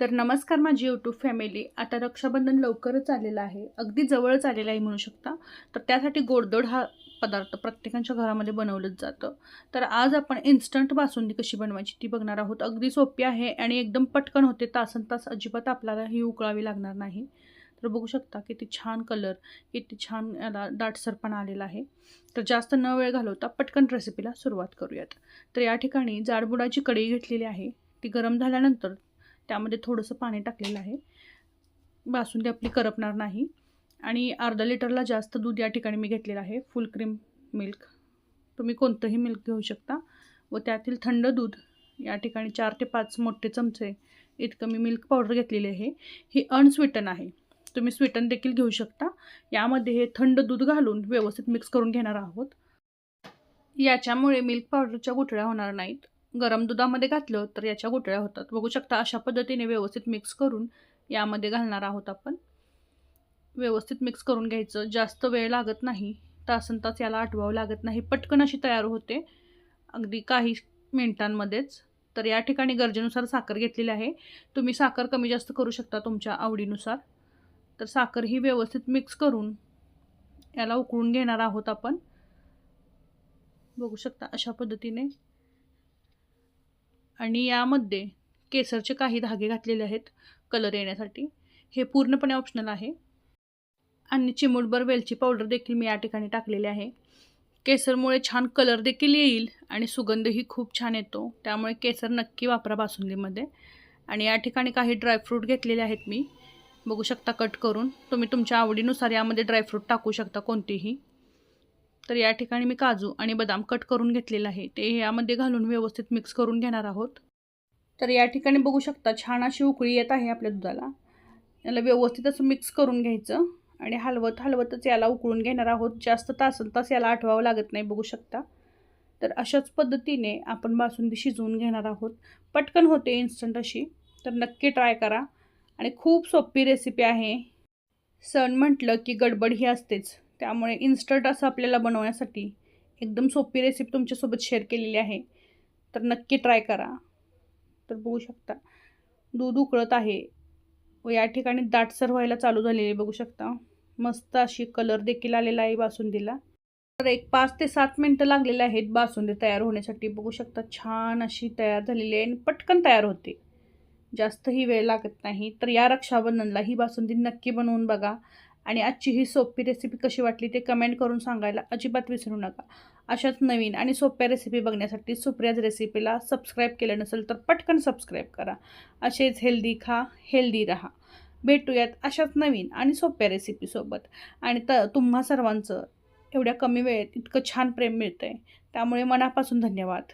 तर नमस्कार माझी यूट्यूब फॅमिली आता रक्षाबंधन लवकरच आलेलं आहे. अगदी जवळच आलेलं आहे म्हणू शकता. तर त्यासाठी गोडदोड हा पदार्थ प्रत्येकांच्या घरामध्ये बनवलंच जातं. तर आज आपण इन्स्टंट बासुंदी कशी बनवायची ती बघणार आहोत. अगदी सोपी आहे आणि एकदम पटकन होते. तासन तास अजिबात आपल्याला ही उकळावी लागणार नाही. तर बघू शकता किती छान कलर किती छान याला दाटसरपणा आलेला आहे. तर जास्त न वेळ घालवता पटकन रेसिपीला सुरुवात करूयात. तर या ठिकाणी जाडबुडाची कढई घेतलेली आहे. ती गरम झाल्यानंतर त्यामध्ये थोडंसं पाणी टाकलेलं आहे. बासुंदी आपली करपणार नाही. आणि अर्धा लिटरला जास्त दूध या ठिकाणी मी घेतलेलं आहे फुल क्रीम मिल्क. तुम्ही कोणतंही मिल्क घेऊ शकता व त्यातील थंड दूध या ठिकाणी चार ते पाच मोठे चमचे इतकं मी मिल्क पावडर घेतलेली आहे. ही अनस्वीटन आहे. तुम्ही स्वीटन देखील घेऊ शकता. यामध्ये हे थंड दूध घालून व्यवस्थित मिक्स करून घेणार आहोत. याच्यामुळे मिल्क पावडरच्या गुठळ्या होणार नाहीत. गरम दुधामध्ये घातलं तर याच्या गुठळ्या होतात. बघू शकता अशा पद्धतीने व्यवस्थित मिक्स करून यामध्ये घालणार आहोत आपण. व्यवस्थित मिक्स करून घ्यायचं. जास्त वेळ लागत नाही. तासन तास याला आठवावं लागत नाही. पटकन अशी तयार होते. अगदी काही मिनिटांमध्येच. तर या ठिकाणी गरजेनुसार साखर घेतलेली आहे. तुम्ही साखर कमी जास्त करू शकता तुमच्या आवडीनुसार. तर साखर ही व्यवस्थित मिक्स करून याला उकळून घेणार आहोत आपण. बघू शकता अशा पद्धतीने आणि यामध्ये केसरचे काही धागे घातलेले आहेत कलर येण्यासाठी. हे पूर्णपणे ऑप्शनल आहे. आणि चिमूटभर वेलची पावडर देखील मी या ठिकाणी टाकलेली आहे. केसरमुळे छान कलर देखील येईल आणि सुगंधही खूप छान येतो. त्यामुळे केसर नक्की वापरा बासुंदीमध्ये. आणि या ठिकाणी काही ड्रायफ्रूट घेतलेले आहेत मी. बघू शकता कट करून. तुम्ही तुमच्या आवडीनुसार यामध्ये ड्रायफ्रूट टाकू शकता कोणतेही. तर या ठिकाणी मी काजू आणि बदाम कट करून घेतलेलं आहे. ते यामध्ये घालून व्यवस्थित मिक्स करून घेणार आहोत. तर या ठिकाणी बघू शकता छान अशी उकळी येत आहे आपल्या दुधाला. याला व्यवस्थित असं मिक्स करून घ्यायचं आणि हलवत हलवतच याला उकळून घेणार आहोत. जास्त तासन तास याला आठवावं लागत नाही बघू शकता. तर अशाच पद्धतीने आपण बासुंदी शिजवून घेणार आहोत. पटकन होते इन्स्टंट अशी. तर नक्की ट्राय करा. आणि खूप सोपी रेसिपी आहे. सण म्हटलं की गडबड ही असतेच. त्यामुळे इन्स्टंट असं आपल्याला बनवण्यासाठी एकदम सोपी रेसिपी तुमच्यासोबत शेअर केलेली आहे. तर नक्की ट्राय करा. तर बघू शकता दूध उकळत आहे. व या ठिकाणी दाटसर व्हायला चालू झालेली बघू शकता. मस्त अशी कलर देखील आलेला आहे बासुंदीला. तर एक पाच ते सात मिनटं लागलेले आहेत बासुंदी तयार होण्यासाठी. बघू शकता छान अशी तयार झालेली आहे आणि पटकन तयार होते. जास्तही वेळ लागत नाही. तर या रक्षाबंधनला ही बासुंदी नक्की बनवून बघा. आणि आजची ही सोपी रेसिपी कशी वाटली ते कमेंट करून सांगायला अजिबात विसरू नका. अशाच नवीन आणि सोप्या रेसिपी बघण्यासाठी सुप्रियाज रेसिपीला सबस्क्राईब केलं नसेल तर पटकन सबस्क्राईब करा. असेच हेल्दी खा हेल्दी राहा. भेटूयात अशाच नवीन आणि सोप्या रेसिपीसोबत आणि त तुम्हा सर्वांचं एवढ्या कमी वेळेत इतकं छान प्रेम मिळतं आहे त्यामुळे मनापासून धन्यवाद.